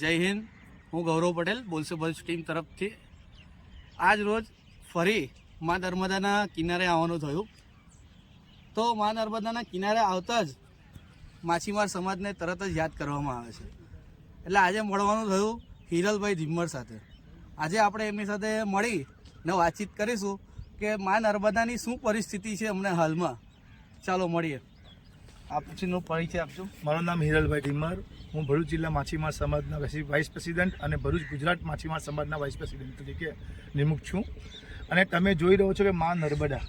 જય હિન્દ. હું ગૌરવ પટેલ, બોલસે બોલ્સ ટીમ તરફથી. આજ રોજ ફરી મા નર્મદાના કિનારે આવવાનું થયું. તો મા નર્મદાના કિનારે આવતા જ માછીમાર સમાજને તરત જ યાદ કરવામાં આવે છે. એટલે આજે મળવાનું થયું હિરલભાઈ ધીમ્મર સાથે. આજે આપણે એમની સાથે મળી ને વાતચીત કરીશું કે મા નર્મદાની શું પરિસ્થિતિ છે અમને હાલમાં. ચાલો મળીએ. આપનો પરિચય આપજો. મારું નામ હિરલભાઈ ઠીમર હું ભરૂચ જિલ્લા માછીમાર સમાજના વાઇસ પ્રેસિડેન્ટ અને ભરૂચ ગુજરાત માછીમાર સમાજના વાઇસ પ્રેસિડેન્ટ તરીકે નિમુખ છું. અને તમે જોઈ રહ્યો છો કે મા નર્મદા.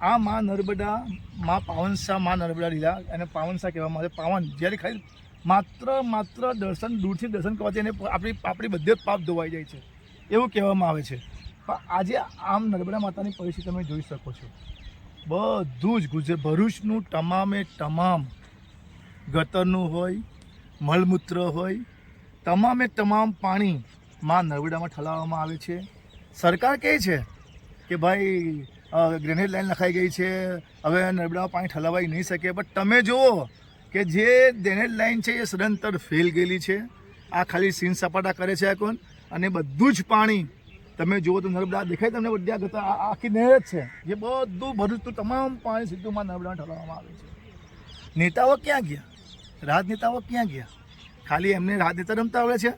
આ મા નર્મદા, મા પાવનસા, મા નર્મદા લીલા અને પાવનસા કહેવામાં આવે. પાવન જ્યારે ખાલી માત્ર માત્ર દર્શન, દૂરથી દર્શન કરવાથી એને આપણી આપણી બધે પાપ ધોવાઈ જાય છે. એવું કહેવામાં આવે છે. પણ આજે આમ નર્મદા માતાની પરિસ્થિતિ તમે જોઈ શકો છો. બધું જ ગુજરાત ભરૂચનું તમામે તમામ ગટરનું હોય, મળમૂત્ર હોય, તમામે તમામ પાણી માં નર્મદામાં ઠલાવવામાં આવે છે. સરકાર કહે છે કે ભાઈ ગ્રેનેડ લાઈન લખાઈ ગઈ છે. હવે નર્મદામાં પાણી ઠલાવાઈ નહીં શકે. પણ તમે જુઓ કે જે ગ્રેનેડ લાઈન છે એ સદંતર ફેલ ગયેલી છે. આ ખાલી સીન સપાટા કરે છે કોણ? અને બધું જ પાણી તમે જુઓ તો નર્મદા દેખાય તમને બધા આ આખી નહેર જ છે. જે બધું ભરૂચનું તમામ પાણી સીધુંમાં નર્મદા ઠલાવવામાં આવે છે. નેતાઓ ક્યાં ગયા? રાજનેતાઓ ક્યાં ગયા? ખાલી એમને રાજનેતા રમતા આવડે છે?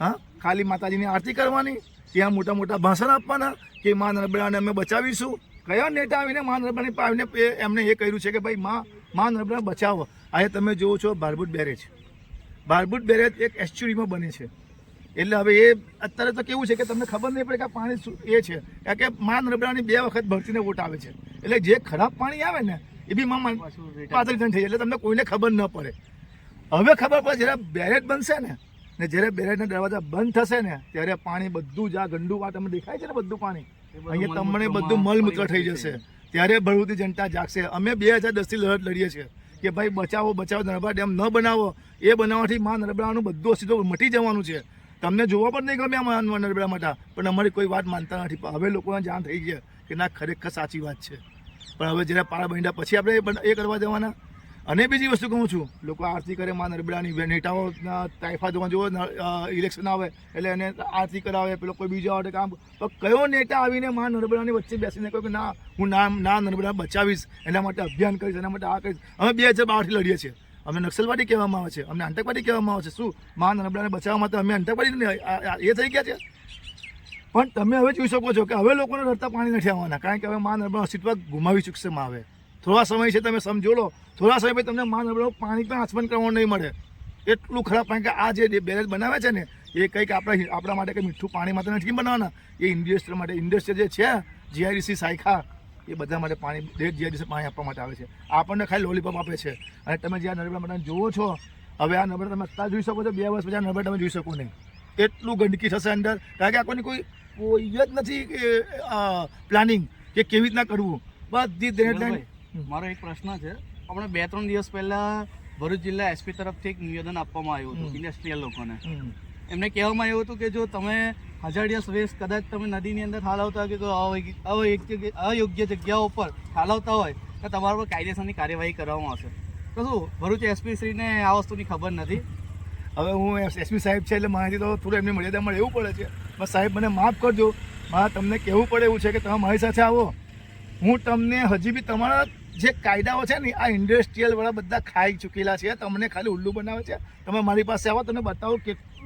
હા? ખાલી માતાજીની આરતી કરવાની? ત્યાં મોટા મોટા ભાષણ આપવાના? કે મા નર્મદાને અમે બચાવીશું? કયા નેતા આવીને મા નર્મદાને આવીને એમને એ કહ્યું છે કે ભાઈ મા મા નર્મદા બચાવો. આજે તમે જુઓ છો બારબુટ બેરેજ. બારબુટ બેરેજ એક એસ્ચ્યુરીમાં બને છે. એટલે હવે એ અત્યારે તો કેવું છે કે તમને ખબર નહીં પડે કે પાણી એ છે. કારણ કે મા નર્મદાની બે વખત ભરતીને વોટ આવે છે. એટલે જે ખરાબ પાણી આવે ને એ બી મા પાતળી થઈ જાય. એટલે તમને કોઈને ખબર ન પડે. હવે ખબર પડે જ્યારે બેરેજ બનશે ને ને જ્યારે બેરેજના દરવાજા બંધ થશે ને ત્યારે પાણી બધું જ આ ગંડુ વાત તમને દેખાય છે ને બધું પાણી? અહીંયા તમને બધું મલમૂત્ર થઈ જશે. ત્યારે ભરૂચની જનતા જાગશે. અમે બે હજાર દસથી લડત લડીએ છીએ કે ભાઈ બચાવો બચાવો નર્મદા ડેમ ન બનાવો. એ બનાવવાથી માં નર્મદાનું બધું અસ્તિત્વ મટી જવાનું છે. તમને જોવા પણ નહીં ગમે અમારા નર્મદા માટે પણ અમારી કોઈ વાત માનતા નથી. પણ હવે લોકોને જાણ થઈ ગયા કે ના, ખરેખર સાચી વાત છે. પણ હવે જ્યારે પાળા બન્યા પછી આપણે એ કરવા જવાના? અને બીજી વસ્તુ કહું છું, લોકો આરતી કરે માં નરબડાની નેતાઓ તાઇફા જોવા જુઓ ઇલેક્શન આવે એટલે એને આરતી કરાવે, પેલો કોઈ બીજો આવે કામ. તો કયો નેતા આવીને માં નરબડાની વચ્ચે બેસીને કહ્યું કે ના, હું ના ના નર્મદા બચાવીશ, એના માટે અભિયાન કરીશ, એના માટે આ કરીશ. અમે બે હજાર બારથી લડીએ છીએ. અમને નક્સલવાદી કહેવામાં આવે છે. અમને આતંકવાદી કહેવામાં આવે છે. શું? માં નબળાને બચાવવા માટે અમે આતંકવાદી એ થઈ ગયા છે? પણ તમે હવે જોઈ શકો છો કે હવે લોકોને રડતા પાણી નથી આવવાના. કારણ કે હવે મા નબળા અસ્તિત્વ ગુમાવી ચૂકશે હવે થોડા સમય છે તમે સમજો લો. થોડા સમય પછી તમને મા નર્મદા પાણી પણ આચમન કરવાનું નહીં મળે. એટલું ખરાબ કારણ કે આ જે બેરેજ બનાવે છે ને, એ કંઈક આપણા આપણા માટે કંઈ મીઠું પાણી માટે નથી બનાવવાના? એ ઇન્ડસ્ટ્રી માટે, ઇન્ડસ્ટ્રી જે છે, જીઆઈડીસી, સાયખા એ બધા માટે પાણી દરેક જે દિવસે પાણી આપવા માટે આવે છે. આપણને ખાલી લોલીપોપ આપે છે. અને તમે જે આ નર્મદા માટે જુઓ છો હવે આ નર્મદા તમે અત્યારે જોઈ શકો છો બે વર્ષ પછી આ નર્મદા તમે જોઈ શકો નહીં. એટલું ગંદકી થશે અંદર કારણ કે આપણને કોઈ કોઈ જ નથી કે પ્લાનિંગ કે કેવી રીતના કરવું. બધી ડેડલાઇન મારો એક પ્રશ્ન છે. આપણે બે ત્રણ દિવસ પહેલા ભરૂચ જિલ્લા એસપી તરફથી એક નિવેદન આપવામાં આવ્યું હતું. ઇન્ડસ્ટ્રીયલ લોકોને. એમને કહેવામાં આવ્યું હતું કે જો તમે હજારિયા વેસ્ટ કદાચ તમે નદીની અંદર ઠાલવતા કે અયોગ્ય- જગ્યાઓ પર ઠાલવતા હોય, તો તમારા પર કાયદેસરની કાર્યવાહી કરવામાં આવશે. તો શું, ભરૂચ એસપી શ્રીને આ વસ્તુની ખબર નથી? હવે હું એસપી સાહેબ છે એટલે માહિતી તો થોડું એમની મર્યાદા મળે એવું પડે છે. બસ સાહેબ, મને માફ કરજો. મારે તમને કહેવું પડે એવું છે કે તમે મારી સાથે આવો. હું તમને હજી બી તમારા જે કાયદાઓ છે ને, આ ઇન્ડસ્ટ્રીયલ વાળા બધા ખાઈ ચૂકેલા છે. તમને ખાલી ઉલ્લુ બનાવે છે. તમે મારી પાસે આવો, તમને બતાવો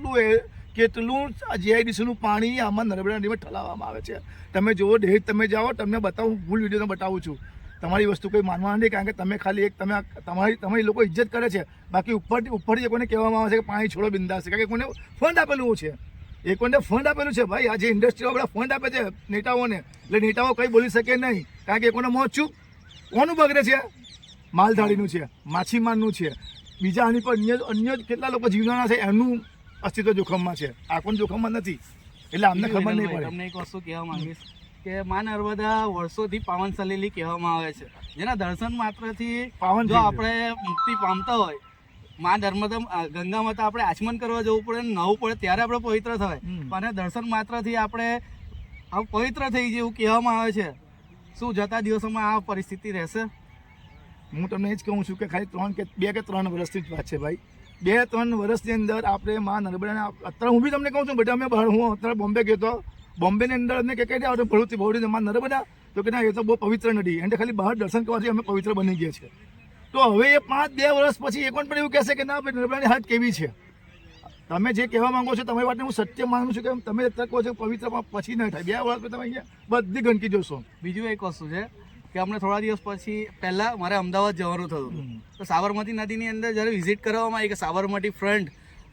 કેટલું એ કેટલું જીઆઈડીસીનું પાણી આમાં નર્મદા નદીમાં ઠલાવવામાં આવે છે. તમે જુઓ ડેટ તમે જાઓ, તમને બતાવું ફૂલ વીડિયો બતાવું છું. તમારી વસ્તુ કોઈ માનવા નથી, કારણ કે તમે ખાલી એક તમે તમારી તમારી લોકો ઇજ્જત કરે છે. બાકી ઉપરથી ઉપરથી એ કોઈને કહેવામાં આવે છે કે પાણી છોડો, બિંદાસ કારણ કે કોને ફંડ આપેલું છે. એ કોને ફંડ આપેલું છે ભાઈ. આજે ઇન્ડસ્ટ્રીઓ બધા ફંડ આપે છે નેતાઓને. એટલે નેતાઓ કંઈ બોલી શકે નહીં. કારણ કે એ કોને મોચું કોનું બગડે છે? માલધાડીનું છે, માછીમારનું છે. બીજા આની પર અન્ય અન્ય કેટલા લોકો જીવવાના છે એનું અસ્તિત્વ જોખમમાં છે. આ કોણ જોખમમાં નથી. એટલે અમને ખબર નહીં પડે. તમને એક વસ્તુ કહેવા માંગીશ કે મા નર્મદા વર્ષોથી પાવન સલેલી કહેવામાં આવે છે. જેના દર્શન માત્રથી પાવન જો આપણે મુક્તિ પામતા હોય મા નર્મદા ગંગા માતા આપણે આચમન કરવા જવું પડે નવું પડે ત્યારે આપણે પવિત્ર થવાય. હમ. અને દર્શન માત્રથી આપણે આ પવિત્ર થઈ જેવું કહેવામાં આવે છે. શું જતા દિવસોમાં આ પરિસ્થિતિ રહેશે? હું તમને એ જ કહું છું કે ખાલી ત્રણ કે બે કે ત્રણ વર્ષથી જ વાત છે ભાઈ. બે ત્રણ વર્ષની અંદર આપણે માં નર્મદાને અત્યારે હું બી તમને કહું છું બેટા અમે હું અત્યારે બોમ્બે ગયો હતો બોમ્બેની અંદર અમને કે કઈ આવતો ભળુથી ભળુથી માં નર્મદા, તો કે ના, એ તો બહુ પવિત્ર નદી. એને ખાલી બહાર દર્શન કરવાથી અમે પવિત્ર બની ગયા છે તો હવે એ પાંચ, બે વર્ષ પછી એક પણ એવું કહેશે કે ના, ભાઈ, નર્મદાની હાથ કેવી છે? તમે જે કહેવા માંગો છો તમારી વાતને હું સત્ય માનું છું કે તમે અત્યારે કહો છો પવિત્રમાં પવિત્ર પછી ન થાય. બે વર્ષ પછી તમે અહીંયા બધી ગંદકી જોશો. બીજું એક વસ્તુ છે કે અમને થોડા દિવસ પછી પહેલાં મારે અમદાવાદ જવાનું થયું હતું. તો સાબરમતી નદીની અંદર જ્યારે વિઝિટ કરવામાં આવી કે સાબરમતી ફ્રન્ટ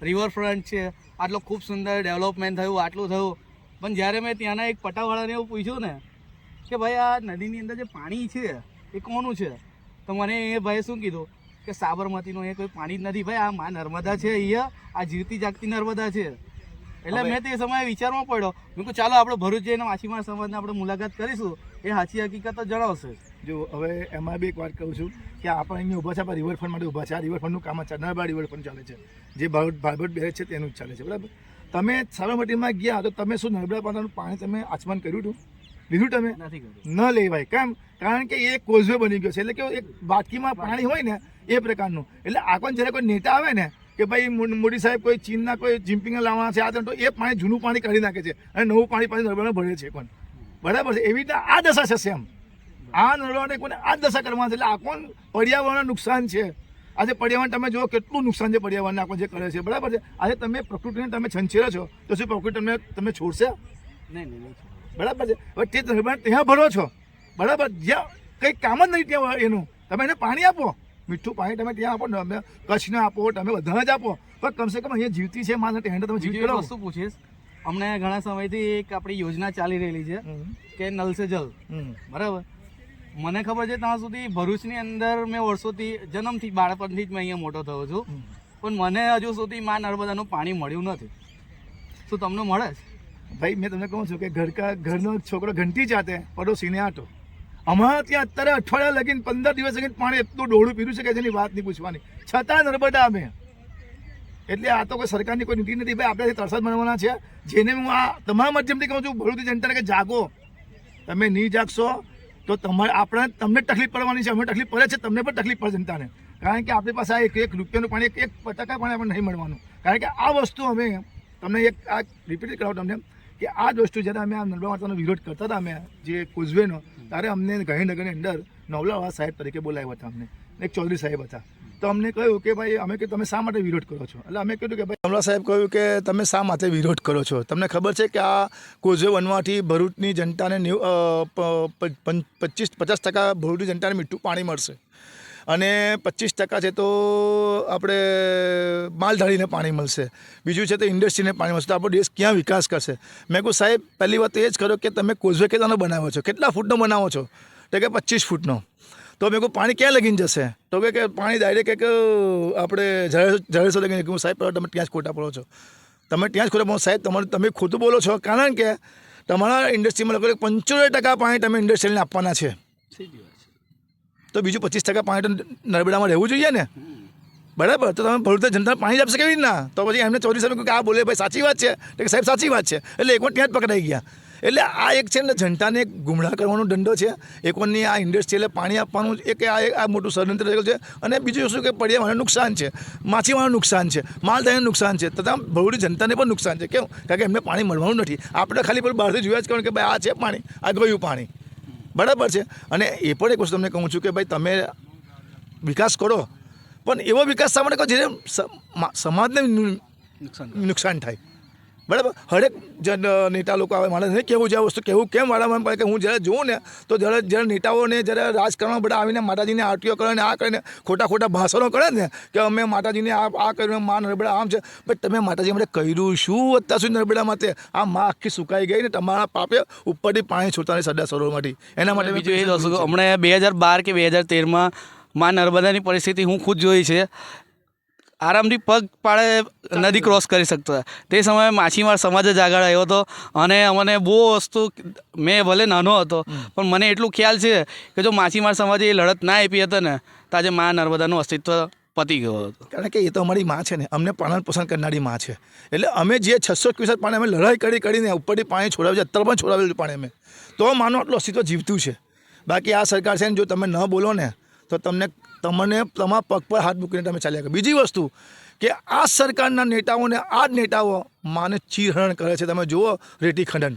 રિવર ફ્રન્ટ છે આટલો ખૂબ સુંદર ડેવલપમેન્ટ થયું આટલું થયું. પણ જ્યારે મેં ત્યાંના એક પટાવાળાને એવું પૂછ્યું ને કે ભાઈ આ નદીની અંદર જે પાણી છે એ કોનું છે? તો મને એ ભાઈએ શું કીધું કે સાબરમતીનું એ કોઈ પાણી જ નથી. ભાઈ આ મા નર્મદા છે અહીંયા આ જીવતી જાગતી નર્મદા છે. એટલે મેં તે સમયે વિચારમાં પડ્યો. મેં કહું ચાલો આપણે ભરૂચ જઈને માછીમાર સમાજને આપણે મુલાકાત કરીશું. એ સાચી હકીકત જણાવશે જો. હવે એમાં બી એક વાત કહું છું કે આપણે અહીંયા ઊભા છે આપણે રિવરફ્રન્ટ માટે ઊભા છે. આ રિવરફ્રન્ટનું કામ નર્મદા રિવરફ્રન્ટ ચાલે છે. જે ભારત ભારત બેરેજ છે તેનું જ ચાલે છે બરાબર? તમે સાબરમતીમાં ગયા તો તમે શું નર્મદા પાણીનું પાણી તમે આચમન કર્યું હતું? લીધું તમે? ન લેવાય. કેમ? કારણ કે એ કોઝવે બની ગયો છે. એટલે કે એક બાટકીમાં પાણી હોય ને એ પ્રકારનું. એટલે આગળ જ્યારે કોઈ નેતા આવે ને કે ભાઈ મોદી સાહેબ કોઈ ચીનના કોઈ જિમ્પિંગ લાવવાના છે આ તે તો એ પાણી જૂનું પાણી કાઢી નાખે છે. અને નવું પાણી પાછી નર્મદામાં ભરે છે પણ. બરાબર છે. એવી રીતે આ દશા છે સેમ. આ નર્મદાને કોને આ દશા કરવાની એટલે આ કોણ પર્યાવરણ નુકસાન છે? આજે પર્યાવરણ તમે જુઓ કેટલું નુકસાન છે પર્યાવરણને આપણે જે કરે છે. બરાબર છે? આજે તમે પ્રકૃતિને તમે છંછેરો છો તો શું પ્રકૃતિ તમને તમે છોડશે? નહીં બરાબર છે? હવે તે ત્યાં ભરો છો. બરાબર? જ્યાં કંઈ કામ જ નહીં ત્યાં એનું. તમે એને પાણી આપો. મીઠું પાણી તમે ત્યાં આપો ને અમે કચ્છને આપો તમે બધા જ આપો. પણ કમસે કમ અહીંયા જીવતી છે માને ત્યાં તમે જીવતી વસ્તુ પૂછીશ. અમને ઘણા સમયથી એક આપણી યોજના ચાલી રહેલી છે કે નલ સે જલ. બરાબર? મને ખબર છે ત્યાં સુધી ભરૂચની અંદર મેં વર્ષોથી જન્મથી બાળપણથી જ મેં અહીંયા મોટો થયો છું. પણ મને હજુ સુધી માં નર્મદાનું પાણી મળ્યું નથી. શું તમને મળે છે? ભાઈ મેં તમને કહું છું કે ઘરકા ઘરનો છોકરો ઘંટી જાતે પડોશીને આટો. અમારા ત્યાં અત્યારે અઠવાડિયા લગીને પંદર દિવસ લગીને પાણી એટલું ડોળું પીરું છે કે જેની વાત નહીં પૂછવાની. છતાં નર્મદા અમે. એટલે આ તો કોઈ સરકારની કોઈ નીતિ નથી. ભાઈ, આપણે તરસાદ મળવાના છે, જેને હું આ તમારા માધ્યમથી કહું છું ભરૂચની જનતાને કે જાગો. તમે નહીં જાગશો તો તમારે આપણે તમને તકલીફ પડવાની છે અમને તકલીફ પડે છે, તમને પણ તકલીફ પડે જનતાને. કારણ કે આપણી પાસે આ એક એક રૂપિયાનું પાણી, એક એક પણ પાણી આપણને નહીં મળવાનું. કારણ કે આ વસ્તુ અમે તમને એક આ રિપીટ કરાવું તમને કે આ જ વસ્તુ જ્યારે અમે આ નર્મદા માતાનો વિરોધ કરતા હતા અમે, જે કોઝવેનો, ત્યારે અમને ગાંધીનગરની અંદર નવલાવાળા સાહેબ તરીકે બોલાવ્યા હતા અમને. એક ચૌધરી સાહેબ હતા. તો અમને કહ્યું કે ભાઈ, અમે કે તમે શા માટે વિરોધ કરો છો? એટલે અમે કીધું કે ભાઈ, કમલા સાહેબ કહ્યું કે તમે શા માટે વિરોધ કરો છો? તમને ખબર છે કે આ કોઝવે બનવાથી ભરૂચની જનતાને પચીસ પચાસ ટકા ભરૂચની જનતાને મીઠું પાણી મળશે. અને પચીસ ટકા છે તો આપણે માલધારીને પાણી મળશે. બીજું છે તો ઇન્ડસ્ટ્રીને પાણી મળશે. તો આપણો દેશ ક્યાં વિકાસ કરશે? મેં કહું, સાહેબ, પહેલી વાત એ જ કરો કે તમે કોઝવે કેટલાનો બનાવો છો. કેટલા ફૂટનો બનાવો છો? તો કે પચીસ ફૂટનો. તો મેં કહું પાણી ક્યાં લગીને જશે? તો કે કે પાણી ડાયરેક્ટ કે આપણે જળેશ્વર લગીને કહું સાહેબ તમે ત્યાં જ ખોટા પડો છો. તમે ત્યાં જ ખોટા પડો સાહેબ તમારે તમે ખોટું બોલો છો. કારણ કે તમારા ઇન્ડસ્ટ્રીમાં લગભગ પંચોતેર ટકા પાણી તમે ઇન્ડસ્ટ્રીને આપવાના છે. તો બીજું પચીસ ટકા પાણી તો નર્મદામાં રહેવું જોઈએ ને? બરાબર? તો તમે ભરૂચ જનતા પાણી જ આપશે કેવી રીતના? તો પછી એમને ચોરી સાહેબ કે આ બોલે ભાઈ સાચી વાત છે. કે સાહેબ સાચી વાત છે. એટલે એક વાર ત્યાં જ પકડાઈ ગયા. એટલે આ એક છે ને જનતાને ગુમરાહ કરવાનો દંડો છે. એક વારની આ ઇન્ડસ્ટ્રી એટલે પાણી આપવાનું એક આ આ મોટું ષડયંત્ર છે. અને બીજું શું કે પર્યાવરણ નુકસાન છે. માછીમારનું નુકસાન છે. માલધારીનું નુકસાન છે. તથા ભરૂડી જનતાને પણ નુકસાન છે. કેમ? કારણ કે એમને પાણી મળવાનું નથી. આપણે ખાલી પેલું બહારથી જોયા જ કરવાનું કે ભાઈ આ છે પાણી, આ ગયું પાણી. બરાબર છે? અને એ પણ એક વસ્તુ તમને કહું છું કે ભાઈ તમે વિકાસ કરો. પણ એવો વિકાસ શા માટે કહો જેને સમાજને નુકસાન થાય. બરાબર? હરેક નેતા લોકો આવે કહેવું છે આ વસ્તુ કહેવું કેમ વાળા પડે કે હું જ્યારે જોઉં ને તો જ્યારે જ્યારે નેતાઓને જ્યારે રાજકારણમાં બધા આવીને માતાજીને આરતીઓ કરે ને આ કરીને ખોટા ખોટા ભાષણો કરે ને કે અમે માતાજીને આ આ કર્યું મા નર્મદા આમ છે પણ તમે માતાજી માટે કર્યું શું અત્યાર સુધી નર્મદા માટે આ માં આખી સુકાઈ ગઈ ને તમારા પાપે ઉપરથી પાણી છોડતા સરદાર સરોવરમાંથી. એના માટે બીજું એ જ હમણાં બે હજાર બાર કે બે હજાર તેરમાં માં નર્મદાની પરિસ્થિતિ હું ખુદ જોઈ છે. આરામથી પગ પાડે નદી ક્રોસ કરી શકતો હતો. તે સમયે માછીમાર સમાજ જ આગળ આવ્યો હતો અને અમને બહુ વસ્તુ મેં ભલે નાનો હતો પણ મને એટલું ખ્યાલ છે કે જો માછીમાર સમાજે એ લડત ના આપી હતી ને તો આજે મા નર્મદાનું અસ્તિત્વ પતી ગયો હતો. કારણ કે એ તો અમારી માં છે ને અમને પાલન પોષણ કરનારી માં છે. એટલે અમે જે છસો ક્યુસેક પાણી અમે લડાઈ કરી કરીને ઉપરથી પાણી છોડાવ્યું છે અત્યારે પણ છોડાવેલું પાણી અમે. તો માનું આટલું અસ્તિત્વ જીવતું છે. બાકી આ સરકાર છે ને જો તમે ન બોલો ને તો તમને તમને તમારા પગ પર હાથ મૂકીને તમે ચાલ્યા બીજી વસ્તુ કે આ સરકારના નેતાઓને આ જ નેતાઓ માને ચીરહરણ કરે છે. તમે જુઓ રેટી ખંડન.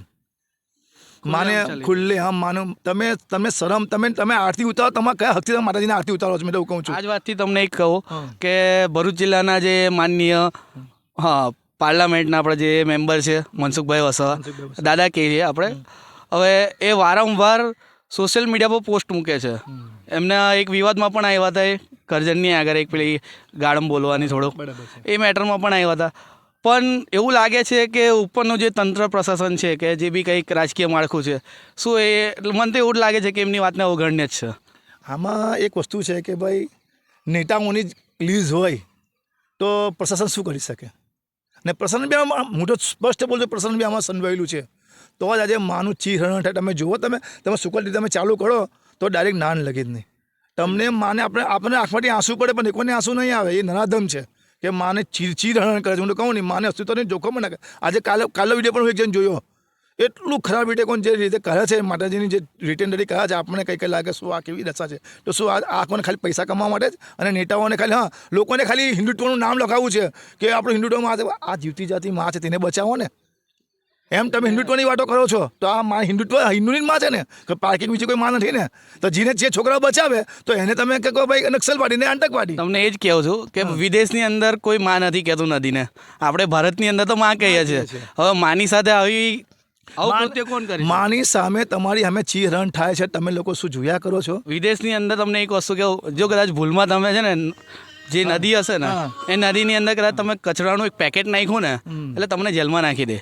માને. ખુલ્લે આમ માનો તમે તમે શરમ તમે તમે આરતી ઉતારો તમારે કયા હકથી તમે માતાજીને આરતી ઉતારો છો મેં તો એવું કહું છું. આજ વાતથી તમને એક કહો કે ભરૂચ જિલ્લાના જે માનનીય હા પાર્લામેન્ટના આપણે જે મેમ્બર છે મનસુખભાઈ વસાવા. દાદા કહીએ આપણે. હવે એ વારંવાર સોશિયલ મીડિયા પર પોસ્ટ મૂકે છે. એમના એક વિવાદમાં પણ આવ્યા હતા એ. કરજણની આગળ એક પેલી ગાળમ બોલવાની થોડુંક. એ મેટરમાં પણ આવ્યા હતા. પણ એવું લાગે છે કે ઉપરનું જે તંત્ર પ્રશાસન છે કે જે બી કંઈક રાજકીય માળખું છે શું એ મને તો એવું જ લાગે છે કે એમની વાતને અવગણ્ય જ છે. આમાં એક વસ્તુ છે કે ભાઈ નેતાઓની જ લીઝ હોય તો પ્રશાસન શું કરી શકે? ને પ્રસન્ન બી આમાં હું તો સ્પષ્ટ બોલું પ્રસન્ન બી આમાં સંડવાયેલું છે. તો જ આજે માનું ચીહરણ થાય તમે જુઓ તમે તમે સુકલથી તમે ચાલુ કરો તો ડાયરેક્ટ નાન લગી જ નહીં. તમને માને આપણે, આપણને આંખમાંથી આંસુ પડે, પણ કોઈને આંસુ નહીં આવે. એ નરાધમ છે કે માને ચીર ચીરહરણ કરે છે. હું કહું નહીં માને અસ્તિત્વને જોખમ ના કરે આજે કાલે કાલે વીડિયો પણ હું એક જણ જોયો. એટલું ખરાબ રીતે કોણ જે રીતે કરે છે, માતાજીની જે રિટેન્ડરી કરે છે, આપણને કંઈ કંઈ લાગે, શું આ કેવી દશા છે? તો શું આ આ કોને ખાલી પૈસા કમાવા માટે જ? અને નેતાઓને ખાલી, હા, લોકોને ખાલી હિન્દુત્વનું નામ લખાવવું છે કે આપણું હિન્દુત્વમાં આ જીવતી જાતિ માં છે, તેને બચાવો ને. એમ તમે હિન્દુત્વની વાતો કરો છો? તો આ માં હિન્દુત્વ હિન્દુની માં છે ને? કે પાર્કિંગ બીજી કોઈ માં નથી ને? તો જેને જે છોકરા બચાવે તો એને તમે કે કહો ભાઈ નક્સલવાદી ને આતંકવાદી. તમને એ જ કહું છું કે વિદેશની અંદર કોઈ માં નથી કહેતું નદીને. આપણે ભારતની અંદર તો માં કહીએ છીએ. હવે માની સાથે આવી માન- કૃત્ય કોણ કરી શકે? માની સામે તમારી અમે ચીહરણ થાય છે તમે લોકો શું જોયા કરો છો? વિદેશની અંદર તમને એક વસ્તુ કે જો કદાચ ભૂલમાં તમે છે ને જે નદી હશે ને એ નદીની અંદર કદાચ તમે કચરાનું એક પેકેટ નાખ્યું ને એટલે તમને જેલમાં નાખી દે.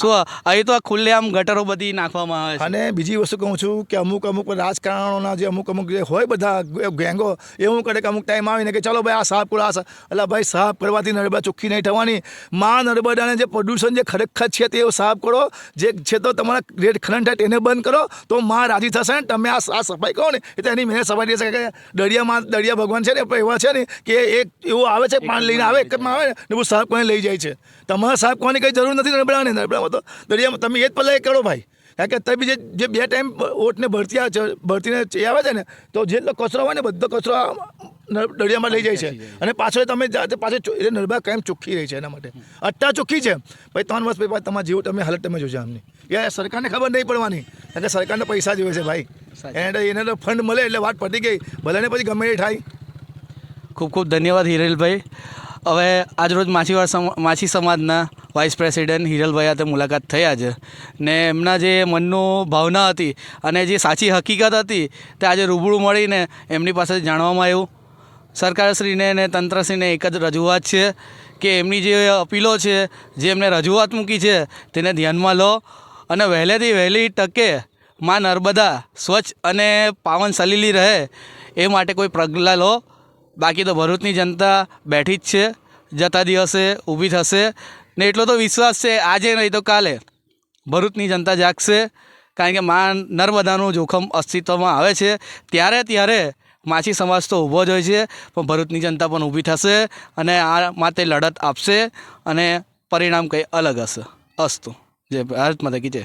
શું અહીં તો ખુલ્લેઆમ ગટરો બધી નાખવામાં આવે છે. અને બીજી વસ્તુ કહું છું કે અમુક અમુક રાજકારણોના જે અમુક અમુક જે હોય બધા ગેંગો એવું કરે કે અમુક ટાઈમ આવીને કે ચાલો ભાઈ આ સાફ કરો આ એટલે ભાઈ સાફ કરવાથી નર્મદા ચોખ્ખી નહીં થવાની. માં નર્મદાને જે પ્રદૂષણ જે ખરેખર છે તે સાફ કરો જે છે તો તમારા રેડ ખનન થાય તેને બંધ કરો તો માં રાજી થશે ને તમે આ આ સફાઈ કહો ને. એ તો એની મહેનત સફાઈ રહેશે કે દરિયામાં દરિયા ભગવાન છે ને એવા છે ને કે એક એવું આવે છે પાણી લઈને આવે એક આવે ને બહુ સાફ કરીને લઈ જાય છે. તમારે સાફ કરવાની કંઈ જરૂર નથી નર્મદાને નર્મદામાં તો દરિયામાં તમે એ જ પહેલાં એ કરો ભાઈ. કારણ કે તમે જે જે બે ટાઈમ ઓટને ભરતી આવે છે ભરતીને એ આવે છે ને તો જે કચરો હોય ને બધો કચરો દરિયામાં લઈ જાય છે. અને પાછળ તમે જાતે પાછળ એટલે નર્મદા કાયમ ચોખ્ખી રહી છે એના માટે. અત્યારે ચોખ્ખી છે. પછી ત્રણ વર્ષ પછી તમારા જેવું તમે હાલત તમે જોજો આમની. એ સરકારને ખબર નહીં પડવાની. કારણ કે સરકારને પૈસા જોઈએ છે ભાઈ. એને એને તો ફંડ મળે એટલે વાત પતી ગઈ. ભલે ને પછી ગમે એ થાય. ખૂબ ખૂબ ધન્યવાદ હિરેલભાઈ. હવે આજરોજ માછીવાર સમ- માછી સમાજના વાઇસ પ્રેસિડેન્ટ હિરલભાઈ સાથે મુલાકાત થયા છે ને એમના જે મનનું ભાવના હતી અને જે સાચી હકીકત હતી તે આજે રૂબરૂ મળીને એમની પાસે જાણવામાં આવ્યું. સરકારશ્રીને અને તંત્રશ્રીને એક જ રજૂઆત છે કે એમની જે અપીલો છે, જે એમને રજૂઆત મૂકી છે, તેને ધ્યાનમાં લો અને વહેલેથી વહેલી તકે માં નર્મદા સ્વચ્છ અને પાવન સલીલી રહે એ માટે કોઈ પગલાં લો. બાકી તો ભરૂચની જનતા બેઠી જ છે. જતા દિવસે ઊભી થશે. ને એટલો તો વિશ્વાસ છે, આજે નહીં તો કાલે. ભરૂચની જનતા જાગશે, કારણ કે મા નર્મદાનું જોખમ અસ્તિત્વમાં આવે છે. ત્યારે ત્યારે માછી સમાજ તો ઊભો જ હોય છે, પણ ભરૂચની જનતા પણ ઊભી થશે અને આ માટે લડત આપશે અને પરિણામ કંઈ અલગ હશે. અસ્તુ. જે ભારત માતા કી જય.